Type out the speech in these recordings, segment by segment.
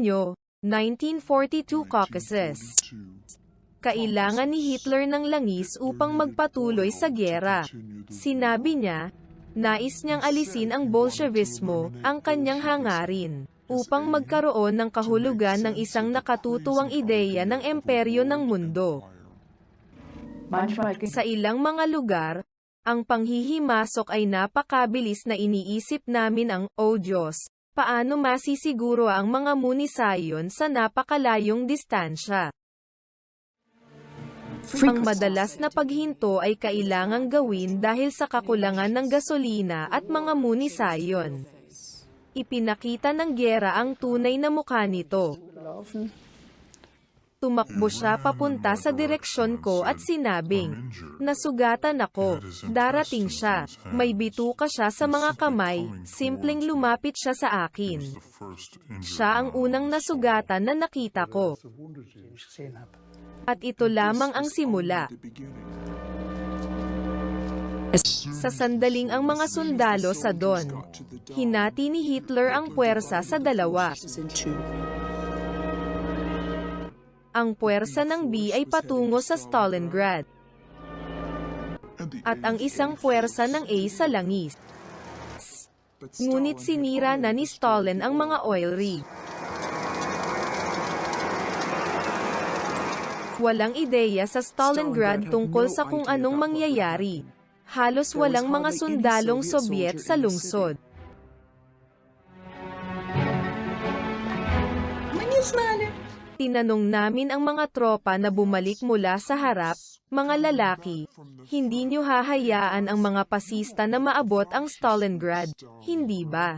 Hunyo, 1942 Caucasus. Kailangan ni Hitler ng langis upang magpatuloy sa gyera. Sinabi niya, nais niyang alisin ang Bolshevismo, ang kanyang hangarin, upang magkaroon ng kahulugan ng isang nakatutuwang ideya ng emperyo ng mundo. Sa ilang mga lugar, ang panghihimasok ay napakabilis na iniisip namin ang, O Diyos, paano masisiguro ang mga munisayon sa napakalayong distansya. Ang madalas na paghinto ay kailangang gawin dahil sa kakulangan ng gasolina at mga munisayon. Ipinakita ng gyera ang tunay na mukha nito. Tumakbo siya papunta sa direksyon ko at sinabing, Nasugatan ako. Darating siya. May bituka siya sa mga kamay, simpleng lumapit siya sa akin. Siya ang unang nasugatan na nakita ko. At ito lamang ang simula. Sa sandaling ang mga sundalo sa Don, hinati ni Hitler ang puwersa sa dalawa. Ang puwersa ng B ay patungo sa Stalingrad. At ang isang puwersa ng A sa langis. Ngunit sinira na ni Stalin ang mga oil rig. Walang ideya sa Stalingrad tungkol sa kung anong mangyayari. Halos walang mga sundalong Sobyet sa lungsod. Tinanong namin ang mga tropa na bumalik mula sa harap, mga lalaki, hindi nyo hahayaan ang mga pasista na maabot ang Stalingrad, hindi ba?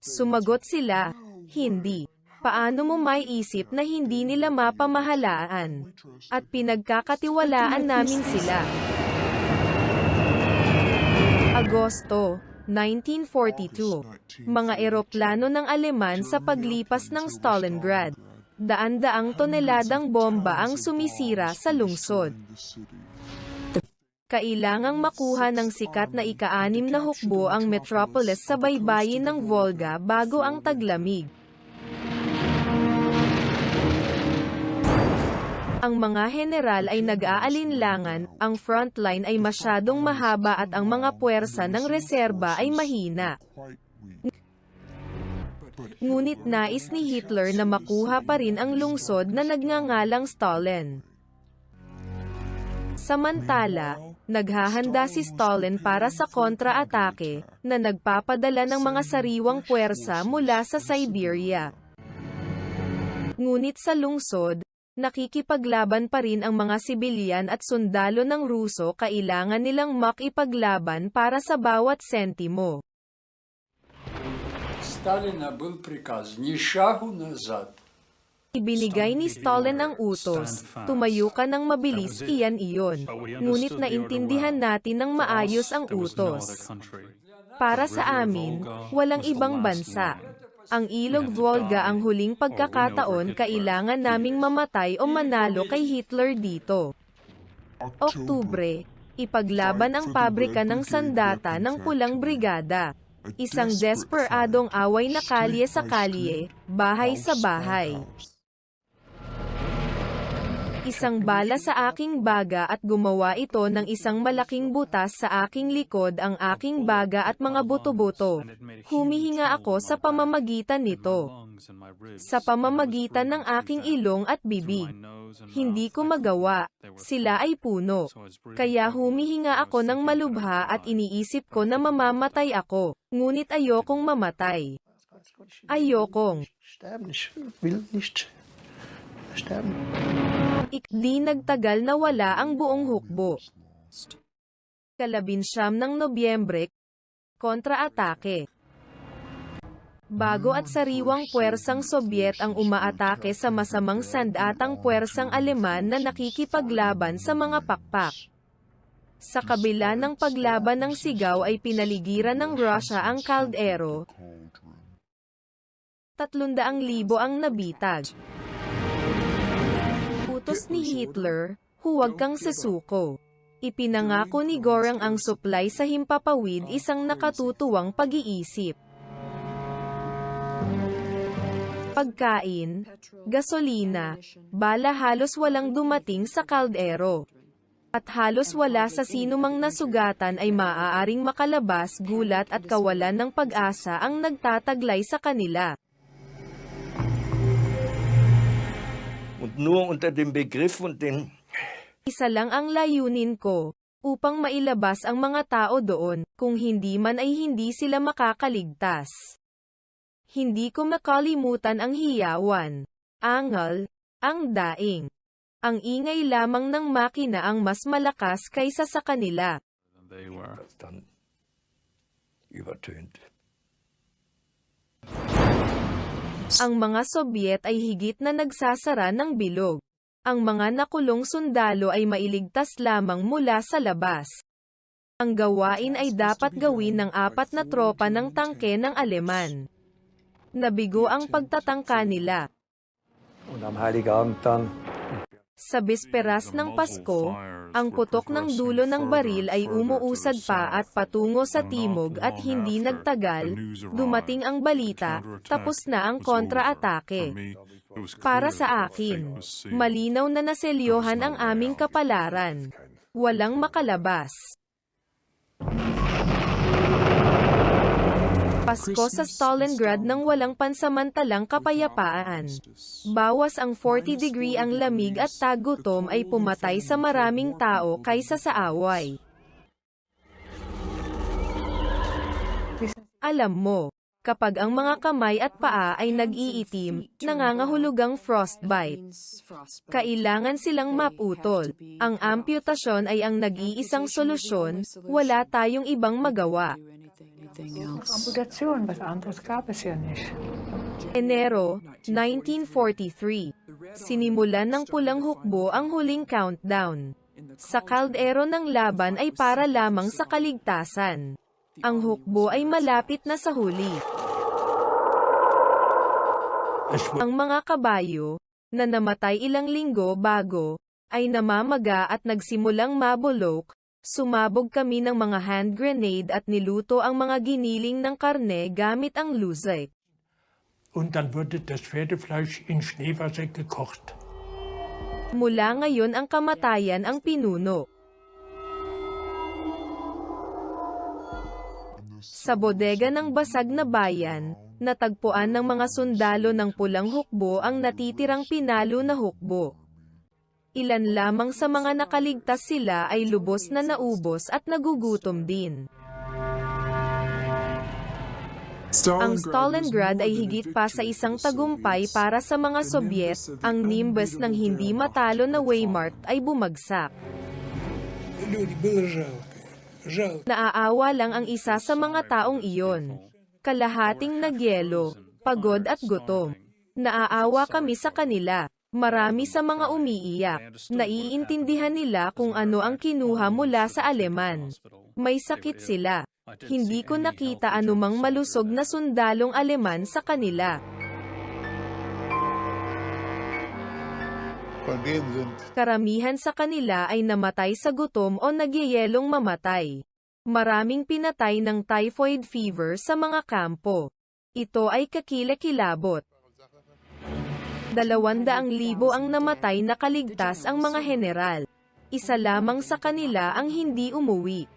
Sumagot sila, hindi. Paano mo may isip na hindi nila mapamahalaan? At pinagkakatiwalaan namin sila. Agosto, 1942. Mga eroplano ng Aleman sa paglipas ng Stalingrad. Daan-daang toneladang bomba ang sumisira sa lungsod. Kailangang makuha ng sikat na ika-anim na hukbo ang metropolis sa baybayin ng Volga bago ang taglamig. Ang mga general ay nag-aalinlangan, ang frontline ay masyadong mahaba at ang mga puwersa ng reserba ay mahina. Ngunit nais ni Hitler na makuha pa rin ang lungsod na nagngangalang Stalin. Samantala, naghahanda si Stalin para sa kontra-atake, na nagpapadala ng mga sariwang puwersa mula sa Siberia. Ngunit sa lungsod, nakikipaglaban pa rin ang mga sibilyan at sundalo ng Ruso kailangan nilang makipaglaban para sa bawat sentimo. Сталина был приказ ни шагу назад. Ibinigay ni Stalin ang utos, tumayo ka ng mabilis iyan iyon. Ngunit naintindihan natin ng maayos ang utos. Para sa amin, walang ibang bansa. Ang ilog Volga ang huling pagkakataon kailangan naming mamatay o manalo kay Hitler dito. Oktubre, ipaglaban ang pabrika ng sandata ng Pulang Brigada. Isang desperadong away na kalye sa kalye, bahay sa bahay. Isang bala sa aking baga at gumawa ito ng isang malaking butas sa aking likod ang aking baga at mga buto-buto. Humihinga ako sa pamamagitan nito. Sa pamamagitan ng aking ilong at bibig. Hindi ko magawa. Sila ay puno. Kaya humihinga ako ng malubha at iniisip ko na mamamatay ako. Ngunit ayokong mamatay. Ayokong. Ikdi nagtagal na wala ang buong hukbo. Kalabinsyam ng Nobyembre, kontra-atake. Bago at sariwang puwersang Sobyet ang umaatake sa masamang sandatang puwersang Aleman na nakikipaglaban sa mga pakpak. Sa kabila ng paglaban ng sigaw ay pinaligiran ng Russia ang kaldero. 300,000 ang nabitag. Utos ni Hitler, huwag kang susuko. Ipinangako ni Gorang ang supply sa himpapawid isang nakatutuwang pag-iisip. Pagkain, gasolina, bala halos walang dumating sa kaldero. At halos wala sa sinumang nasugatan ay maaaring makalabas gulat at kawalan ng pag-asa ang nagtataglay sa kanila. Und nur unter dem Begriff und den Isa lang ang layunin ko, upang mailabas ang mga tao doon, kung hindi man ay hindi sila makakaligtas. Hindi ko makalimutan ang hiyawan, angal, ang daing. Ang ingay lamang ng makina ang mas malakas kaysa sa kanila. They were übertönt. Ang mga Sobyet ay higit na nagsasara ng bilog. Ang mga nakulong sundalo ay mailigtas lamang mula sa labas. Ang gawain ay dapat gawin ng apat na tropa ng tangke ng Aleman. Nabigo ang pagtatangka nila. Sa bisperas ng Pasko, ang putok ng dulo ng baril ay umuusad pa at patungo sa timog at hindi nagtagal, dumating ang balita, tapos na ang kontra-atake. Para sa akin, malinaw na naselyohan ang aming kapalaran. Walang makalabas. Pasko sa Stalingrad nang walang pansamantalang kapayapaan. Bawas ang 40 degree ang lamig at tagutom ay pumatay sa maraming tao kaysa sa away. Alam mo, kapag ang mga kamay at paa ay nag-iitim, nangangahulugang frostbite. Kailangan silang maputol. Ang amputasyon ay ang nag-iisang solusyon, wala tayong ibang magawa. Amputation, was anderes gab es ja nicht. Enero, 1943. Sinimulan ng pulang hukbo ang huling countdown. Sa kaldero ng laban ay para lamang sa kaligtasan. Ang hukbo ay malapit na sa huli. Ang mga kabayo, na namatay ilang linggo bago, ay namamaga at nagsimulang mabulok, sumabog kami ng mga hand grenade at niluto ang mga giniling ng karne gamit ang lusay. Und dann wurde das Pferdefleisch in Schneewasser gekocht. Mula ngayon ang kamatayan ang pinuno. Sa bodega ng basag na bayan, natagpuan ng mga sundalo ng pulang hukbo ang natitirang pinalo na hukbo ilan lamang sa mga nakaligtas sila ay lubos na naubos at nagugutom din. Ang Stalingrad ay higit pa sa isang tagumpay para sa mga Soviet, ang nimbus ng hindi matalo na Weimar ay bumagsak. Naaawa lang ang isa sa mga taong iyon. Kalahating nagyelo, pagod at gutom. Naaawa kami sa kanila. Marami sa mga umiiyak. Naiintindihan nila kung ano ang kinuha mula sa Aleman. May sakit sila. Hindi ko nakita anumang malusog na sundalong Aleman sa kanila. Karamihan sa kanila ay namatay sa gutom o nagyayelong mamatay. Maraming pinatay ng typhoid fever sa mga kampo. Ito ay kakilakilabot. Dalawandaang libo ang namatay na kaligtas ang mga general. Isa lamang sa kanila ang hindi umuwi.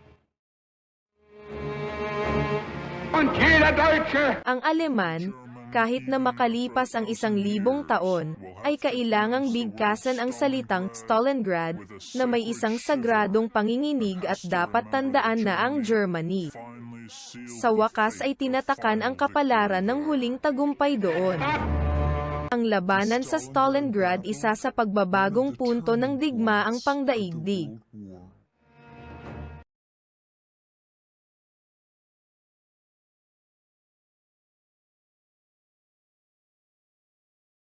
Ang Aleman, kahit na makalipas ang isang libong taon, ay kailangang bigkasan ang salitang Stalingrad, na may isang sagradong panginginig at dapat tandaan na ang Germany. Sa wakas ay tinatakan ang kapalaran ng huling tagumpay doon. Ang labanan sa Stalingrad isa sa pagbabagong punto ng digmaang pangdaigdig.